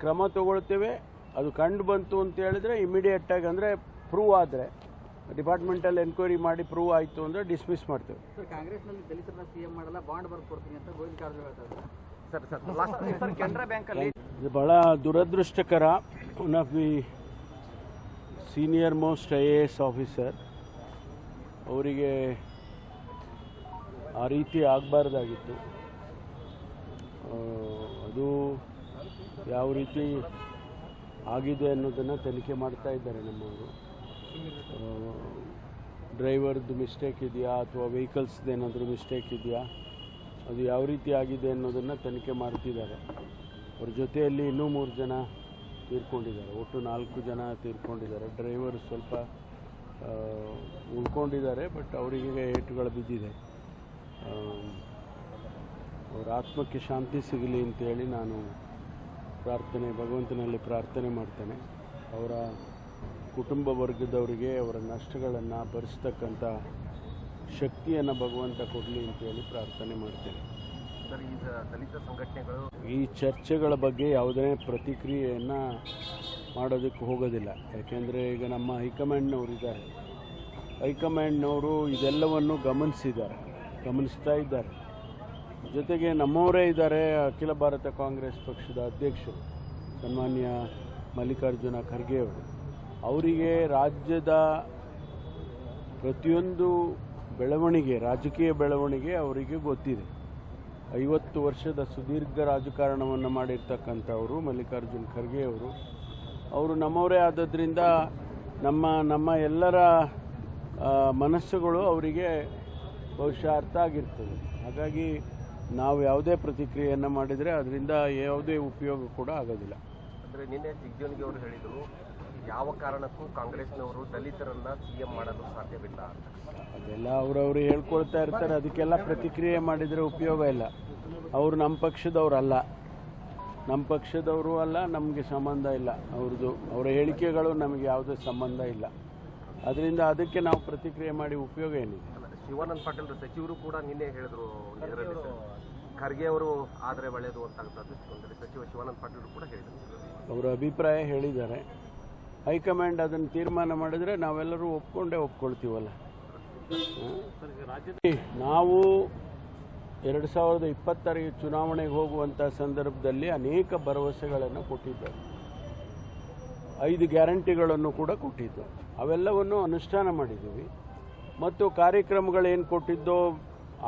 ಕ್ರಮ ತಗೊಳ್ತೇವೆ. ಅದು ಕಂಡು ಬಂತು ಅಂತ ಹೇಳಿದ್ರೆ ಇಮಿಡಿಯೇಟ್ ಆಗಿ ಅಂದರೆ ಪ್ರೂವ್ ಆದರೆ ಡಿಪಾರ್ಟ್ಮೆಂಟಲ್ಲಿ ಎನ್ಕ್ವೈರಿ ಮಾಡಿ ಪ್ರೂವ್ ಆಯಿತು ಅಂದರೆ ಡಿಸ್ಮಿಸ್ ಮಾಡ್ತೇವೆ. ಸರ್ ಕಾಂಗ್ರೆಸ್ನಲ್ಲಿ ದಲಿತರನ್ನ ಸಿಎಂ ಮಾಡಲ್ಲ ಬಾಂಡ್ ಬರ್ದು ಅಂತ ಗೋವಿಂದ ಕಾರಜೋಳ ಹೇಳ್ತಾರೆ. Sir sir last sir Canara ಬ್ಯಾಂಕಲ್ಲಿ ಇದು ಬಹಳ ದುರದೃಷ್ಟಕರ one of the senior most I A S officer ಅವರಿಗೆ ಆ ರೀತಿ ಆಗಬಾರ್ದಾಗಿತ್ತು. ಅದು ಯಾವ ರೀತಿ ಆಗಿದೆ ಅನ್ನೋದನ್ನು ತನಿಖೆ ಮಾಡ್ತಾ ಇದ್ದಾರೆ ನಮ್ಮವರು. ಡ್ರೈವರ್ದು ಮಿಸ್ಟೇಕ್ ಇದೆಯಾ ಅಥವಾ ವೆಹಿಕಲ್ಸ್ದು ಏನಾದರೂ ಮಿಸ್ಟೇಕ್ ಇದೆಯಾ? ಅದು ಯಾವ ರೀತಿ ಆಗಿದೆ ಅನ್ನೋದನ್ನು ತನಿಖೆ ಮಾಡ್ತಿದ್ದಾರೆ. ಅವ್ರ ಜೊತೆಯಲ್ಲಿ ಇನ್ನೂ ಮೂರು ಜನ ತೀರ್ಕೊಂಡಿದ್ದಾರೆ. ಒಟ್ಟು ನಾಲ್ಕು ಜನ ತೀರ್ಕೊಂಡಿದ್ದಾರೆ. ಡ್ರೈವರ್ ಸ್ವಲ್ಪ ಉಳ್ಕೊಂಡಿದ್ದಾರೆ, ಬಟ್ ಅವರಿಗೆ ಏಟುಗಳು ಬಿದ್ದಿದೆ. ಅವರ ಆತ್ಮಕ್ಕೆ ಶಾಂತಿ ಸಿಗಲಿ ಅಂತೇಳಿ ನಾನು ಪ್ರಾರ್ಥನೆ ಭಗವಂತನಲ್ಲಿ ಪ್ರಾರ್ಥನೆ ಮಾಡ್ತೇನೆ. ಅವರ ಕುಟುಂಬ ವರ್ಗದವರಿಗೆ ಅವರ ನಷ್ಟಗಳನ್ನು ಭರಿಸ್ತಕ್ಕಂಥ ಶಕ್ತಿಯನ್ನು ಭಗವಂತ ಕೊಡಲಿ ಅಂತೇಳಿ ಪ್ರಾರ್ಥನೆ ಮಾಡ್ತೇನೆ. ಈ ಚರ್ಚೆಗಳ ಬಗ್ಗೆ ಯಾವುದೇ ಪ್ರತಿಕ್ರಿಯೆಯನ್ನು ಮಾಡೋದಕ್ಕೆ ಹೋಗೋದಿಲ್ಲ. ಯಾಕೆಂದರೆ ಈಗ ನಮ್ಮ ಹೈಕಮಾಂಡ್ನವರು ಇದ್ದಾರೆ. ಹೈಕಮಾಂಡ್ನವರು ಇದೆಲ್ಲವನ್ನು ಗಮನಿಸಿದ್ದಾರೆ. ಗಮನಿಸ್ತಾ ಇದ್ದಾರೆ. ಜೊತೆಗೆ ನಮ್ಮವರೇ ಇದ್ದಾರೆ, ಅಖಿಲ ಭಾರತ ಕಾಂಗ್ರೆಸ್ ಪಕ್ಷದ ಅಧ್ಯಕ್ಷರು, ಸನ್ಮಾನ್ಯ ಮಲ್ಲಿಕಾರ್ಜುನ ಖರ್ಗೆ ಅವರು. ಅವರಿಗೆ ರಾಜ್ಯದ ಪ್ರತಿಯೊಂದು ಬೆಳವಣಿಗೆ, ರಾಜಕೀಯ ಬೆಳವಣಿಗೆ ಅವರಿಗೆ ಗೊತ್ತಿದೆ. ಐವತ್ತು ವರ್ಷದ ಸುದೀರ್ಘ ರಾಜಕಾರಣವನ್ನು ಮಾಡಿರ್ತಕ್ಕಂಥವರು ಮಲ್ಲಿಕಾರ್ಜುನ್ ಖರ್ಗೆ ಅವರು. ಅವರು ನಮ್ಮವರೇ ಆದದ್ರಿಂದ ನಮ್ಮ ನಮ್ಮ ಎಲ್ಲರ ಮನಸ್ಸುಗಳು ಅವರಿಗೆ ಬಹುಶಃ ಅರ್ಥ ಆಗಿರ್ತದೆ. ಹಾಗಾಗಿ ನಾವು ಯಾವುದೇ ಪ್ರತಿಕ್ರಿಯೆಯನ್ನು ಮಾಡಿದರೆ ಅದರಿಂದ ಯಾವುದೇ ಉಪಯೋಗ ಕೂಡ ಆಗೋದಿಲ್ಲ. ಅಂದರೆ ನಿನ್ನೆ ಜಿಗ್ಜೋನ್ಗಿ ಅವರು ಹೇಳಿದರು ಯಾವ ಕಾರಣಕ್ಕೂ ಕಾಂಗ್ರೆಸ್ನವರು ದಲಿತರನ್ನ ಸಿಎಂ ಮಾಡಲು ಸಾಧ್ಯವಿಲ್ಲ ಅಂತ. ಅದೆಲ್ಲ ಅವರವರು ಹೇಳ್ಕೊಳ್ತಾ ಇರ್ತಾರೆ ಅದಕ್ಕೆಲ್ಲ ಪ್ರತಿಕ್ರಿಯೆ ಮಾಡಿದರೆ ಉಪಯೋಗ ಇಲ್ಲ. ಅವರು ನಮ್ಮ ಪಕ್ಷದವರಲ್ಲ ನಮ್ಮ ಪಕ್ಷದವರು ಅಲ್ಲ ನಮಗೆ ಸಂಬಂಧ ಇಲ್ಲ. ಅವ್ರದ್ದು ಅವರ ಹೇಳಿಕೆಗಳು ನಮಗೆ ಯಾವುದೇ ಸಂಬಂಧ ಇಲ್ಲ. ಅದರಿಂದ ಅದಕ್ಕೆ ನಾವು ಪ್ರತಿಕ್ರಿಯೆ ಮಾಡಿ ಉಪಯೋಗ ಏನಿದೆ? ಶಿವಾನಂದ ಪಾಟೀಲ್ ಸಚಿವರು ಕೂಡ ನಿನ್ನೆ ಹೇಳಿದ್ರು. ಖರ್ಗೆ ಅವರು ಆದರೆ ಒಳ್ಳೆಯದು ಅಂತ ಸಚಿವ ಶಿವಾನಂದ ಪಾಟೀಲ್ ಕೂಡ ಹೇಳಿದರು. ಅವರ ಅಭಿಪ್ರಾಯ ಹೇಳಿದ್ದಾರೆ. ಹೈಕಮಾಂಡ್ ಅದನ್ನು ತೀರ್ಮಾನ ಮಾಡಿದರೆ ನಾವೆಲ್ಲರೂ ಒಪ್ಕೊಂಡೇ ಒಪ್ಕೊಳ್ತೀವಲ್ಲ? ನಾವು ಎರಡು ಸಾವಿರದ ಇಪ್ಪತ್ತರ ಚುನಾವಣೆಗೆ ಹೋಗುವಂಥ ಸಂದರ್ಭದಲ್ಲಿ ಅನೇಕ ಭರವಸೆಗಳನ್ನು ಕೊಟ್ಟಿದ್ದರು. ಐದು ಗ್ಯಾರಂಟಿಗಳನ್ನು ಕೂಡ ಕೊಟ್ಟಿದ್ದು ಅವೆಲ್ಲವನ್ನು ಅನುಷ್ಠಾನ ಮಾಡಿದ್ದೀವಿ. ಮತ್ತು ಕಾರ್ಯಕ್ರಮಗಳೇನು ಕೊಟ್ಟಿದ್ದೋ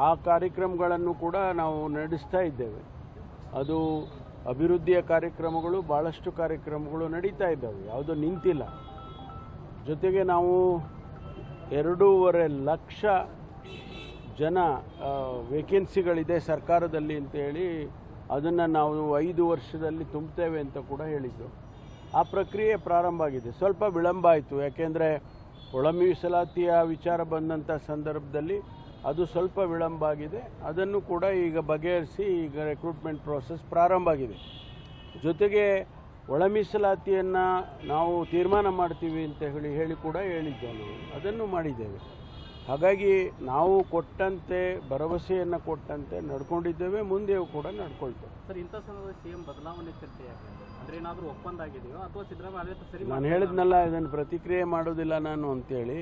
ಆ ಕಾರ್ಯಕ್ರಮಗಳನ್ನು ಕೂಡ ನಾವು ನಡೆಸ್ತಾ ಇದ್ದೇವೆ. ಅದು ಅಭಿವೃದ್ಧಿಯ ಕಾರ್ಯಕ್ರಮಗಳು ಭಾಳಷ್ಟು ಕಾರ್ಯಕ್ರಮಗಳು ನಡೀತಾ ಇದ್ದಾವೆ. ಯಾವುದೂ ನಿಂತಿಲ್ಲ. ಜೊತೆಗೆ ನಾವು ಎರಡೂವರೆ ಲಕ್ಷ ಜನ ವೇಕೆನ್ಸಿಗಳಿದೆ ಸರ್ಕಾರದಲ್ಲಿ ಅಂತೇಳಿ ಅದನ್ನು ನಾವು ಐದು ವರ್ಷದಲ್ಲಿ ತುಂಬ್ತೇವೆ ಅಂತ ಕೂಡ ಹೇಳಿದ್ದು ಆ ಪ್ರಕ್ರಿಯೆ ಪ್ರಾರಂಭ ಆಗಿದೆ. ಸ್ವಲ್ಪ ವಿಳಂಬ ಆಯಿತು. ಯಾಕೆಂದರೆ ಒಳ ಮೀಸಲಾತಿಯ ವಿಚಾರ ಬಂದಂಥ ಸಂದರ್ಭದಲ್ಲಿ ಅದು ಸ್ವಲ್ಪ ವಿಳಂಬ ಆಗಿದೆ. ಅದನ್ನು ಕೂಡ ಈಗ ಬಗೆಹರಿಸಿ ಈಗ ರೆಕ್ರೂಟ್ಮೆಂಟ್ ಪ್ರೋಸೆಸ್ ಪ್ರಾರಂಭ ಆಗಿದೆ. ಜೊತೆಗೆ ಒಳ ಮೀಸಲಾತಿಯನ್ನು ನಾವು ತೀರ್ಮಾನ ಮಾಡ್ತೀವಿ ಅಂತ ಹೇಳಿ ಹೇಳಿ ಕೂಡ ಹೇಳಿದ್ದೆ ನಾವು ಅದನ್ನು ಮಾಡಿದ್ದೇವೆ. ಹಾಗಾಗಿ ನಾವು ಕೊಟ್ಟಂತೆ ಭರವಸೆಯನ್ನು ಕೊಟ್ಟಂತೆ ನಡ್ಕೊಂಡಿದ್ದೇವೆ ಮುಂದೆಯೂ ಕೂಡ ನಡ್ಕೊಳ್ತೇವೆ. ಸರ್ ಇಂಥ ಸಮಯದಲ್ಲಿ ಸಿಎಂ ಬದಲಾವಣೆ ಚರ್ಚೆ ಅಂದ್ರೆ ಏನಾದರೂ ಒಪ್ಪಂದ ಆಗಿದೆಯೋ ಅಥವಾ ಸಿದ್ದರಾಮಯ್ಯ ಆಡಳಿತ ಸರಿ ನಾನು ಹೇಳಿದ್ನಲ್ಲ ಇದನ್ನು ಪ್ರತಿಕ್ರಿಯೆ ಮಾಡೋದಿಲ್ಲ ನಾನು ಅಂತೇಳಿ.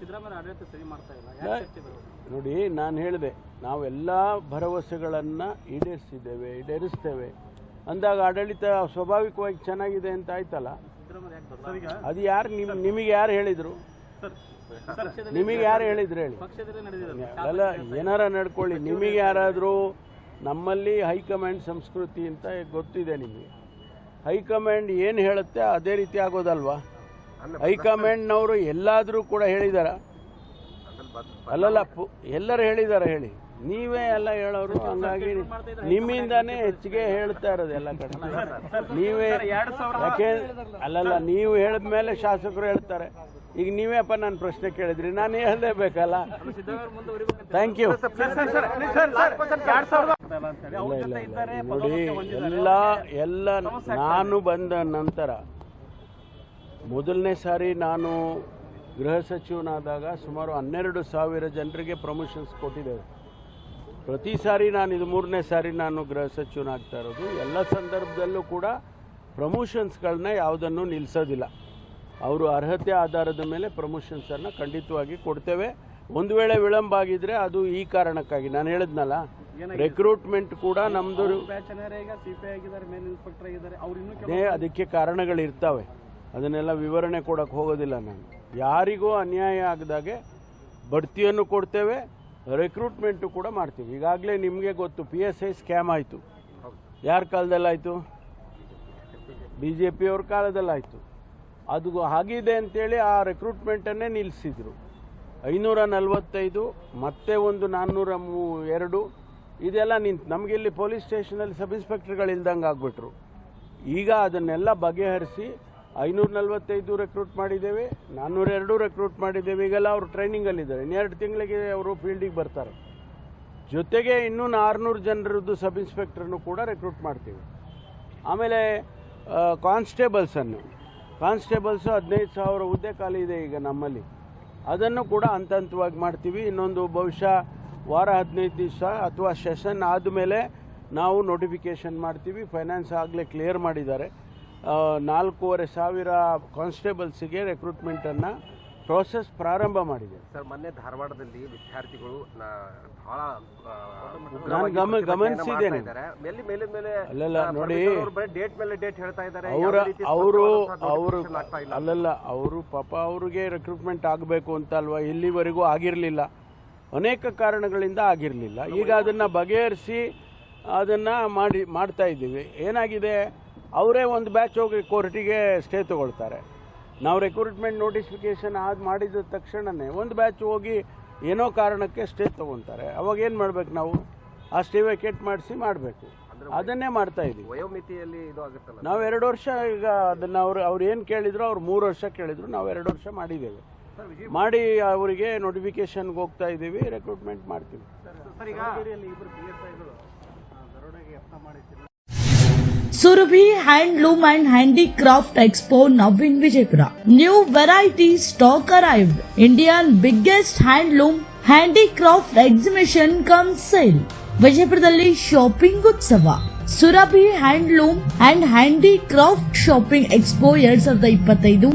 ಸಿದ್ದರಾಮಯ್ಯ ಆಡಳಿತ ಸರಿ ಮಾಡ್ತಾ ಇಲ್ಲ? ಯಾಕೆ ಚರ್ಚೆ ನೋಡಿ ನಾನು ಹೇಳಿದೆ ನಾವೆಲ್ಲ ಭರವಸೆಗಳನ್ನು ಈಡೇರಿಸಿದ್ದೇವೆ ಈಡೇರಿಸ್ತೇವೆ. ಅಂದಾಗ ಆಡಳಿತ ಸ್ವಾಭಾವಿಕವಾಗಿ ಚೆನ್ನಾಗಿದೆ ಅಂತ ಆಯ್ತಲ್ಲ? ಅದು ಯಾರು ನಿಮ್ ನಿಮಗೆ ಯಾರು ಹೇಳಿದರು? ನಿಮಗೆ ಯಾರು ಹೇಳಿದ್ರು ಹೇಳಿ? ಅಲ್ಲ ಏನಾರ ನಡ್ಕೊಳ್ಳಿ. ನಿಮಗೆ ಯಾರಾದರೂ ನಮ್ಮಲ್ಲಿ ಹೈಕಮಾಂಡ್ ಸಂಸ್ಕೃತಿ ಅಂತ ಗೊತ್ತಿದೆ ನಿಮಗೆ. ಹೈಕಮಾಂಡ್ ಏನು ಹೇಳುತ್ತೆ ಅದೇ ರೀತಿ ಆಗೋದಲ್ವಾ? ಹೈಕಮಾಂಡ್ನವರು ಎಲ್ಲಾದರೂ ಕೂಡ ಹೇಳಿದಾರ? ಅಲ್ಲಲ್ಲ ಎಲ್ಲರೂ ಹೇಳಿದಾರ ಹೇಳಿ. ನೀವೇ ಎಲ್ಲ ಹೇಳೋರು ಹಂಗಾಗಿ ನಿಮ್ಮಿಂದಾನೇ ಹೆಚ್ಚಿಗೆ ಹೇಳ್ತಾ ಇರೋದು ಎಲ್ಲ ಕಡೆ. ನೀವೇ ಯಾಕೆ ಅಲ್ಲಲ್ಲ ನೀವು ಹೇಳಿದ ಮೇಲೆ ಶಾಸಕರು ಹೇಳ್ತಾರೆ. ಈಗ ನೀವೇಪ್ಪ ನಾನು ಪ್ರಶ್ನೆ ಕೇಳಿದ್ರಿ, ನಾನು ಹೇಳಲೇಬೇಕಲ್ಲ ಥ್ಯಾಂಕ್ ಯು ನೋಡಿ, ಎಲ್ಲ ಎಲ್ಲ ನಾನು ಬಂದ ನಂತರ ಮೊದಲನೇ ಸಾರಿ ನಾನು ಗೃಹ ಸಚಿವನಾದಾಗ ಸುಮಾರು ಹನ್ನೆರಡು ಸಾವಿರ ಜನರಿಗೆ ಪ್ರಮೋಷನ್ಸ್ ಕೊಟ್ಟಿದ್ದೇವೆ. ಪ್ರತಿ ಸಾರಿ ನಾನು, ಇದು ಮೂರನೇ ಸಾರಿ ನಾನು ಗೃಹ ಸಚಿವನಾಗ್ತಾ ಇರೋದು. ಎಲ್ಲ ಸಂದರ್ಭದಲ್ಲೂ ಕೂಡ ಪ್ರಮೋಷನ್ಸ್ಗಳನ್ನ ಯಾವುದನ್ನು ನಿಲ್ಲಿಸೋದಿಲ್ಲ ಅವರು ಅರ್ಹತೆ ಆಧಾರದ ಮೇಲೆ ಪ್ರಮೋಷನ್ಸನ್ನು ಖಂಡಿತವಾಗಿ ಕೊಡ್ತೇವೆ. ಒಂದು ವೇಳೆ ವಿಳಂಬ ಆಗಿದ್ರೆ ಅದು ಈ ಕಾರಣಕ್ಕಾಗಿ. ನಾನು ಹೇಳಿದ್ನಲ್ಲ ರೆಕ್ರೂಟ್ಮೆಂಟ್ ಕೂಡ ನಮ್ದು ಅದೇ ಅದಕ್ಕೆ ಕಾರಣಗಳಿರ್ತವೆ ಅದನ್ನೆಲ್ಲ ವಿವರಣೆ ಕೊಡಕ್ಕೆ ಹೋಗೋದಿಲ್ಲ ನಾನು. ಯಾರಿಗೂ ಅನ್ಯಾಯ ಆಗದಾಗೆ ಬಡ್ತಿಯನ್ನು ಕೊಡ್ತೇವೆ ರೆಕ್ರೂಟ್ಮೆಂಟು ಕೂಡ ಮಾಡ್ತೀವಿ. ಈಗಾಗಲೇ ನಿಮಗೆ ಗೊತ್ತು ಪಿ ಎಸ್ ಐ ಸ್ಕ್ಯಾಮ್ ಆಯಿತು. ಯಾರ ಕಾಲದಲ್ಲಾಯಿತು? B J ಪಿಯವ್ರ ಕಾಲದಲ್ಲಾಯಿತು. ಅದು ಆಗಿದೆ ಅಂತೇಳಿ ಆ ರೆಕ್ರೂಟ್ಮೆಂಟನ್ನೇ ನಿಲ್ಲಿಸಿದ್ರು ಐನೂರ ನಲವತ್ತೈದು ಮತ್ತೆ ಒಂದು ನಾನ್ನೂರ ಮೂ ಎರಡು, ಇದೆಲ್ಲ ನಿಂತು ನಮಗೆ ಇಲ್ಲಿ ಪೊಲೀಸ್ ಸ್ಟೇಷನಲ್ಲಿ ಸಬ್ ಇನ್ಸ್ಪೆಕ್ಟರ್ಗಳು ಇಲ್ದಂಗೆ ಆಗ್ಬಿಟ್ರು. ಈಗ ಅದನ್ನೆಲ್ಲ ಬಗೆಹರಿಸಿ ಐನೂರ ನಲವತ್ತೈದು ರೆಕ್ರೂಟ್ ಮಾಡಿದ್ದೇವೆ ನಾನ್ನೂರ ಎರಡು ರೆಕ್ರೂಟ್ ಮಾಡಿದ್ದೇವೆ, ಈಗೆಲ್ಲ ಅವರು ಟ್ರೈನಿಂಗಲ್ಲಿದ್ದಾರೆ ಇನ್ನೆರಡು ತಿಂಗಳಿಗೆ ಅವರು ಫೀಲ್ಡಿಗೆ ಬರ್ತಾರೆ. ಜೊತೆಗೆ ಇನ್ನೂ ಆರುನೂರು ಜನರದ್ದು ಸಬ್ ಇನ್ಸ್ಪೆಕ್ಟರ್ನು ಕೂಡ ರೆಕ್ರೂಟ್ ಮಾಡ್ತೀವಿ. ಆಮೇಲೆ ಕಾನ್ಸ್ಟೇಬಲ್ಸನ್ನು ಕಾನ್ಸ್ಟೇಬಲ್ಸು ಹದಿನೈದು ಸಾವಿರ ಹುದ್ದೆ ಖಾಲಿ ಇದೆ ಈಗ ನಮ್ಮಲ್ಲಿ. ಅದನ್ನು ಕೂಡ ಹಂತ ಹಂತವಾಗಿ ಮಾಡ್ತೀವಿ. ಇನ್ನೊಂದು ಬಹುಶಃ ವಾರ ಹದಿನೈದು ದಿವಸ ಅಥವಾ ಸೆಷನ್ ಆದಮೇಲೆ ನಾವು ನೋಟಿಫಿಕೇಷನ್ ಮಾಡ್ತೀವಿ. ಫೈನಾನ್ಸ್ ಆಗಲೇ ಕ್ಲಿಯರ್ ಮಾಡಿದ್ದಾರೆ. ನಾಲ್ಕೂವರೆ ಸಾವಿರ ಕಾನ್ಸ್ಟೇಬಲ್ಸಿಗೆ ರೆಕ್ರೂಟ್ಮೆಂಟನ್ನು ಪ್ರೋಸೆಸ್ ಪ್ರಾರಂಭ ಮಾಡಿದೆ. ಸರ್ ಮೊನ್ನೆ ಧಾರವಾಡದಲ್ಲಿ ವಿದ್ಯಾರ್ಥಿಗಳು ಬಹಳ ಗಮನಿಸಿದ್ದೇನೆ. ಅಲ್ಲಲ್ಲ, ನೋಡಿ. ಡೇಟ್ ಮೇಲೆ ಡೇಟ್ ಹೇಳ್ತಾ ಇದ್ದಾರೆ. ಅವರ ಅವರು ಅವರು. ಅಲ್ಲಲ್ಲ ಅವರು ಪಾಪ ಅವ್ರಿಗೆ ರಿಕ್ರೂಟ್ಮೆಂಟ್ ಆಗಬೇಕು ಅಂತ ಅಲ್ವಾ? ಇಲ್ಲಿವರೆಗೂ ಆಗಿರಲಿಲ್ಲ. ಅನೇಕ ಕಾರಣಗಳಿಂದ ಆಗಿರಲಿಲ್ಲ. ಈಗ ಅದನ್ನು ಬಗೆಹರಿಸಿ ಅದನ್ನು ಮಾಡಿ ಮಾಡ್ತಾ ಇದ್ದೀವಿ. ಏನಾಗಿದೆ? ಅವರೇ ಒಂದು ಬ್ಯಾಚ್ ಹೋಗಿ ಕೋರ್ಟಿಗೆ ಸ್ಟೇ ತಗೊಳ್ತಾರೆ. ನಾವು ರೆಕ್ರೂಟ್ಮೆಂಟ್ ನೋಟಿಫಿಕೇಶನ್ ಆದ ಮಾಡಿದ ತಕ್ಷಣವೇ ಒಂದು ಬ್ಯಾಚ್ ಹೋಗಿ ಏನೋ ಕಾರಣಕ್ಕೆ ಸ್ಟೇ ತೊಗೊತಾರೆ. ಅವಾಗ ಏನು ಮಾಡ್ಬೇಕು ನಾವು? ಆ ಸ್ಟೇ ವೇಕೇಟ್ ಮಾಡಿಸಿ ಮಾಡಬೇಕು. ಅದನ್ನೇ ಮಾಡ್ತಾ ಇದ್ದೀವಿ ವಯೋಮಿತಿಯಲ್ಲಿ ಇದು ಆಗುತ್ತಲ್ಲ ನಾವು ಎರಡು ವರ್ಷ ಈಗ ಅದನ್ನ ಅವ್ರು ಅವ್ರು ಏನು ಕೇಳಿದ್ರು ಅವ್ರು ಮೂರು ವರ್ಷ ಕೇಳಿದ್ರು ನಾವು ಎರಡು ವರ್ಷ ಮಾಡಿದ್ದೇವೆ. ಮಾಡಿ ಅವರಿಗೆ ನೋಟಿಫಿಕೇಶನ್ಗೆ ಹೋಗ್ತಾ ಇದ್ದೀವಿ ರೆಕ್ರೂಟ್ಮೆಂಟ್ ಮಾಡ್ತೀವಿ. Sir handloom and handicraft expo now in Vijayapura. New variety stock arrived Indian biggest handloom handicraft exhibition cum sale. ವಿಜಯಪುರದಲ್ಲಿ ಶಾಪಿಂಗ್ ಉತ್ಸವ. Surabhi handloom and handicraft shopping expo ಎರಡ್ ಸಾವಿರದ ಇಪ್ಪತ್ತೈದು.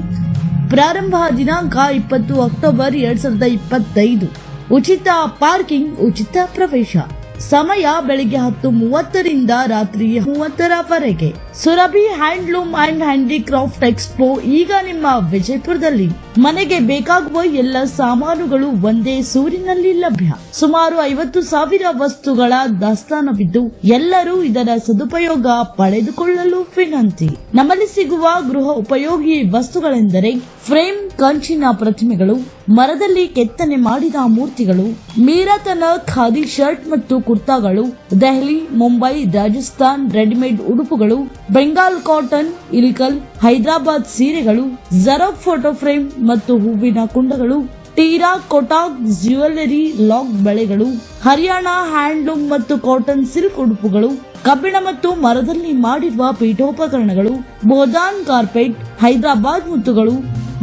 ಪ್ರಾರಂಭ ದಿನಾಂಕ ಇಪ್ಪತ್ತು ಅಕ್ಟೋಬರ್ ಎರಡ್ ಸಾವಿರದ ಇಪ್ಪತ್ತೈದು. ಉಚಿತ ಪಾರ್ಕಿಂಗ್, ಉಚಿತ ಪ್ರವೇಶ. ಸಮಯ ಬೆಳಿಗ್ಗೆ ಹತ್ತು ಮೂವತ್ತರಿಂದ ರಾತ್ರಿ ಮೂವತ್ತರವರೆಗೆ. Surabhi handloom and handicraft expo ಈಗ ನಿಮ್ಮ ವಿಜಯಪುರದಲ್ಲಿ. ಮನೆಗೆ ಬೇಕಾಗುವ ಎಲ್ಲ ಸಾಮಾನುಗಳು ಒಂದೇ ಸೂರಿನಲ್ಲಿ ಲಭ್ಯ. ಸುಮಾರು ಐವತ್ತು ಸಾವಿರ ವಸ್ತುಗಳ ದಾಸ್ತಾನವಿದ್ದು, ಎಲ್ಲರೂ ಇದರ ಸದುಪಯೋಗ ಪಡೆದುಕೊಳ್ಳಲು ವಿನಂತಿ. ನಮ್ಮಲ್ಲಿ ಸಿಗುವ ಗೃಹ ಉಪಯೋಗಿ ವಸ್ತುಗಳೆಂದರೆ, ಫ್ರೇಮ್ ಕಂಚಿನ ಪ್ರತಿಮೆಗಳು, ಮರದಲ್ಲಿ ಕೆತ್ತನೆ ಮಾಡಿದ ಮೂರ್ತಿಗಳು, ಮೀರಾತನ ಖಾದಿ ಶರ್ಟ್ ಮತ್ತು ಕುರ್ತಾಗಳು, ದೆಹಲಿ, ಮುಂಬೈ, ರಾಜಸ್ಥಾನ್, ರೆಡಿಮೇಡ್ ಉಡುಪುಗಳು ಬೆಂಗಾಲ್ ಕಾಟನ್, ಇಲ್ಕಲ್, ಹೈದರಾಬಾದ್ ಸೀರೆಗಳು ಜರಬ್ ಫೋಟೋ ಫ್ರೇಮ್ ಮತ್ತು ಹೂವಿನ ಕುಂಡಗಳು ಟೀರಾ ಕೊಟಾಕ್ ಜ್ಯುವೆಲ್ಲರಿ ಲಾಕ್ ಬಳೆಗಳು, ಹರಿಯಾಣ ಹ್ಯಾಂಡ್ಲೂಮ್ ಮತ್ತು ಕಾಟನ್ ಸಿಲ್ಕ್ ಉಡುಪುಗಳು, ಕಬ್ಬಿಣ ಮತ್ತು ಮರದಲ್ಲಿ ಮಾಡಿರುವ ಪೀಠೋಪಕರಣಗಳು, ಬೋದಾನ್ ಕಾರ್ಪೆಟ್, ಹೈದರಾಬಾದ್ ಮುತ್ತುಗಳು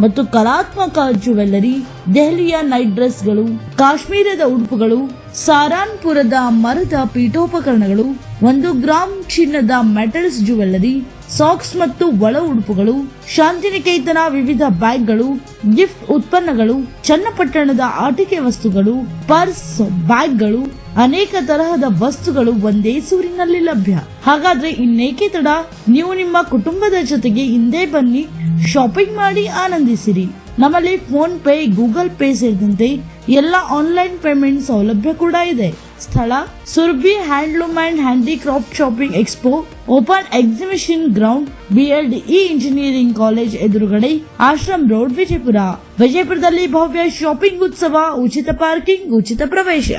ಮತ್ತು ಕಲಾತ್ಮಕ ಜ್ಯುವೆಲ್ಲರಿ ದೆಹಲಿಯ ನೈಟ್ ಡ್ರೆಸ್ಗಳು, ಕಾಶ್ಮೀರದ ಉಡುಪುಗಳು ಸಾರಾನ್ಪುರದ ಮರದ ಪೀಠೋಪಕರಣಗಳು, ಒಂದು ಗ್ರಾಮ್ ಚಿನ್ನದ ಮೆಟಲ್ಸ್ ಜ್ಯುವೆಲ್ಲರಿ ಸಾಕ್ಸ್ ಮತ್ತು ಒಳ ಉಡುಪುಗಳು, ಶಾಂತಿನಿಕೇತನ ವಿವಿಧ ಬ್ಯಾಗ್ಗಳು, ಗಿಫ್ಟ್ ಉತ್ಪನ್ನಗಳು, ಚನ್ನಪಟ್ಟಣದ ಆಟಿಕೆ ವಸ್ತುಗಳು, ಪರ್ಸ್, ಬ್ಯಾಗ್ಗಳು, ಅನೇಕ ತರಹದ ವಸ್ತುಗಳು ಒಂದೇ ಸೂರಿನಲ್ಲಿ ಲಭ್ಯ. ಹಾಗಾದ್ರೆ ಇನ್ನೇಕೆ ತಡ? ನೀವು ನಿಮ್ಮ ಕುಟುಂಬದ ಜೊತೆಗೆ ಹಿಂದೆ ಬನ್ನಿ, ಶಾಪಿಂಗ್ ಮಾಡಿ ಆನಂದಿಸಿರಿ. ನಮ್ಮಲ್ಲಿ ಫೋನ್ ಪೇ, ಗೂಗಲ್ ಪೇ ಸೇರಿದಂತೆ ಎಲ್ಲ ಆನ್ಲೈನ್ ಪೇಮೆಂಟ್ ಸೌಲಭ್ಯ ಕೂಡ ಇದೆ. ಸ್ಥಳ Surabhi handloom and handicraft shopping expo open exhibition ground BLDE engineering college ಎದುರುಗಡೆ ಆಶ್ರಮ್ ರೋಡ್ ವಿಜಯಪುರ. ವಿಜಯಪುರದಲ್ಲಿ ಭವ್ಯ ಶಾಪಿಂಗ್ ಉತ್ಸವ, ಉಚಿತ ಪಾರ್ಕಿಂಗ್ ಉಚಿತ ಪ್ರವೇಶ.